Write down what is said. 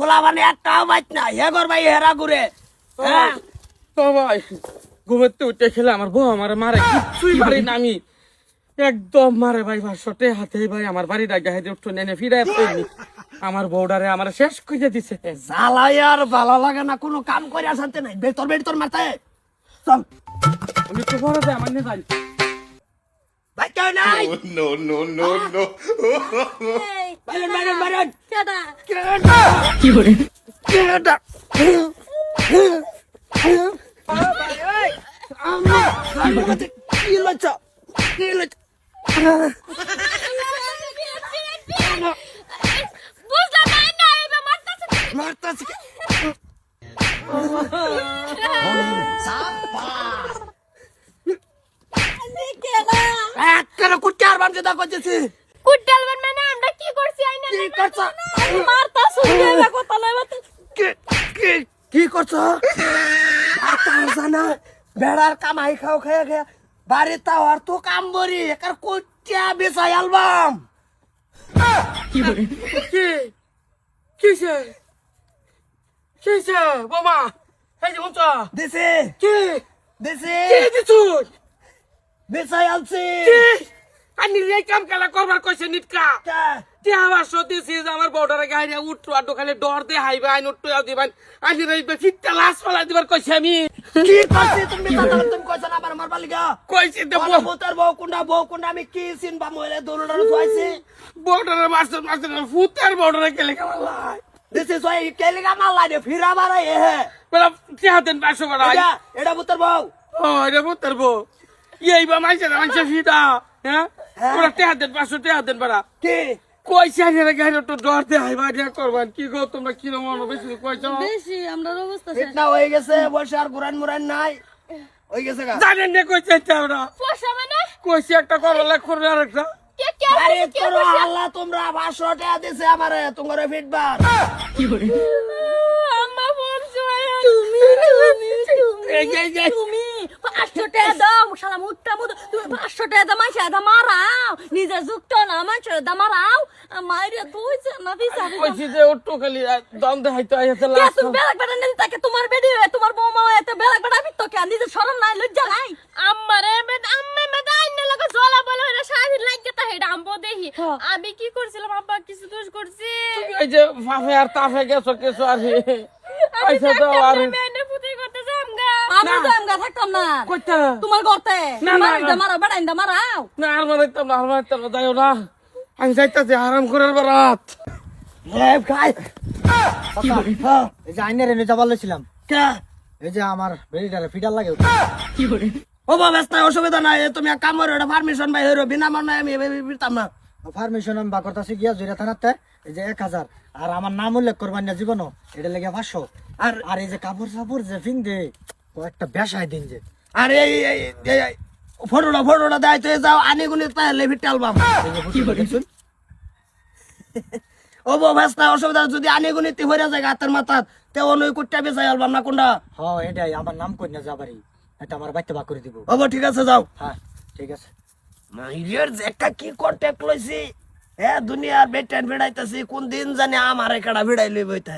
খোলা মানে একটাও বাইত না। হে গর ভাই হেরা ঘুরে। হ্যাঁ? ও ভাই ঘুমের তো উঠে খেলে আমার বউ আমার মারে কিছুই পারি না আমি। একদম মারে ভাই ভাষতে হাতে ভাই আমার বাড়ি ডাকে হাতে উঠো নেনে ফিরে আমার বউডারে আমার শেষ করে দিছে। জ্বালাই আর ভালো লাগে না কোনো কাম করে আসাতে নাই। বেতর বেতর মারতে। চল। আমি তো বড় দেয় আমার নিয়ে যাই। ভাই কেউ নাই? no, no, no, no. এই, বাইরেন বাইরেন বাইরেন কেডা? কেডা আম্মা আমার কাছে কি লজ্জা কি লজ্জা বুঝলাম না, না, এবার মারতাছে। মারতাছি কে? আমি কেডা? এক করে কুটে আর বামছে দা করতেছি কুট্টাল বান মানে আমরা কি করছি আইনা কি করছ? কি কি কি মারতা বেড়ার কামাই খাও খেয়ে খেয়ে বাড়ি তাও আর তো কাম বরি একার কুটিয়া বেসাই অ্যালবাম কি? কিসে? কিসে বোমা? এই যে কি? দিছি। কি দিছুস? বেসাই আলছি কি? আমি এই কাম খেলা করবার কইছে নিটকা? যে আমার সত্যি সিজ আমার বর্ডারে গাড়ি উঠতো আর দোকানে ডর দে হাইবে আইন উঠতো দিবান। আইন রইবে ফিটটা লাশ ফেলা দিবার কইছে আমি। কি তুমি তুমি কইছ না আমার মারবা লিগা? কইছে তো বলো ভূতের বউ কুন্ডা বউ কুন্ডা আমি কি চিনবা? মহিলা দৌড়ানো থুয়াইছি বর্ডারে মাস্টার মাস্টার ফুটার বর্ডারে গেলে কেমন দিছি সই কেলিগা মাল্লা দে ফিরা বাড়াই হে। বেলা চেহাতেন পাঁচশো বেড়া এটা এটা ভূতের বউ। ও এটা বো এই বা মাইছে মাইছে ফিটা হ্যাঁ? হ্যাঁ। পাঁচশো চেহাতেন বেড়া কি তো ডর দে হাইবা দিয়া করবান কি গো তোমরা কি রকম বেশি কইছো বেশি আমরা অবস্থা শেষ ফিটনা হয়ে গেছে বসে আর গুরান মুরান নাই হয়ে গেছে গা জানেন না কইছে আমরা পোষা মানে কইছে একটা করলা করবে আর একটা কে কে আরে কে তোর আল্লাহ তোমরা পাঁচশো টাকা দিছে আমারে তোমার ফিটবার আম্মা বলছো তুমি তুমি। তুমি পাঁচশো টাকা দাও শালা মুটটা মুদ তুমি পাঁচশো টাকা দাও মাইছে দা মারাও নিজে যুক্ত না মাইছে দা মারাও মাইরে তুই না দিছা কইছি যে ওট্টু খালি দম দেখাইতে আইছে কে লাস্ট তুমি বেলাক বেটা নেই তাকে তোমার বেডি হয়ে তোমার বৌমা এত বেলাক বেটা বিত্ত কে নিজে শরম নাই লজ্জা নাই আম্মারে মেদ আম্মা মেদ আইনে লাগা জলা বলে হইরা শাড়ি লাগে তা হেডা আম্বো দেখি আমি কি করছিলাম আব্বা কিছু দোষ করছি এই যে ফাফে আর তাফে গেছো কিছু আর আমি পয়সা দাও আর যামগা আমি যামগা থাকতাম না। কইতা? তোমার গর্তে। না, না, মারা না। মারা বেড়াইন্দা মারাও না আর মারাইতাম না আর মারাইতাম না যাইও না। আমি যাইতাছি আরাম করার বারাত লেপ খাই এই যে আইনের এনে যাবার লেছিলাম কে? এই যে আমার বেরিটারে ফিডার লাগে। ও বাবা ব্যস্ত অসুবিধা নাই। তুমি এক কাম করো এটা পারমিশন ভাই হইরো। বিনা মানে আমি বিরতাম না। পারমিশন আমি বা করতেছি গিয়া জুড়ে থানাতে। এই যে এক হাজার। আর আমার নাম উল্লেখ করবার না জীবন এটা লেগে পাঁচশো। আর আর এই যে কাপড় সাপড় যে ফিন্দে কয়েকটা বেসায় দিন যে। আর এই ফটোটা ফটোটা দেয় তো যাও আনি গুনি তাহলে ফিট অ্যালবাম দেখছুন? ও ব্যস্ত নাই, অসুবিধা যদি আনি গুনি তি হইরা যায় মাথাত তে অনুই কুটটা অ্যালবাম না কোনটা? হ এটাই আমার নাম কই না যাবারই এটা আমার বাচ্চা বা করে দিব। ও ঠিক আছে যাও। হ্যাঁ ঠিক আছে। মাইরের একটা কি কন্ট্যাক্ট লইছি? হ্যাঁ দুনিয়ার বেটেন ভিড়াইতেছি কোন দিন জানি আমার একাটা ভিড়াই লইব হইতে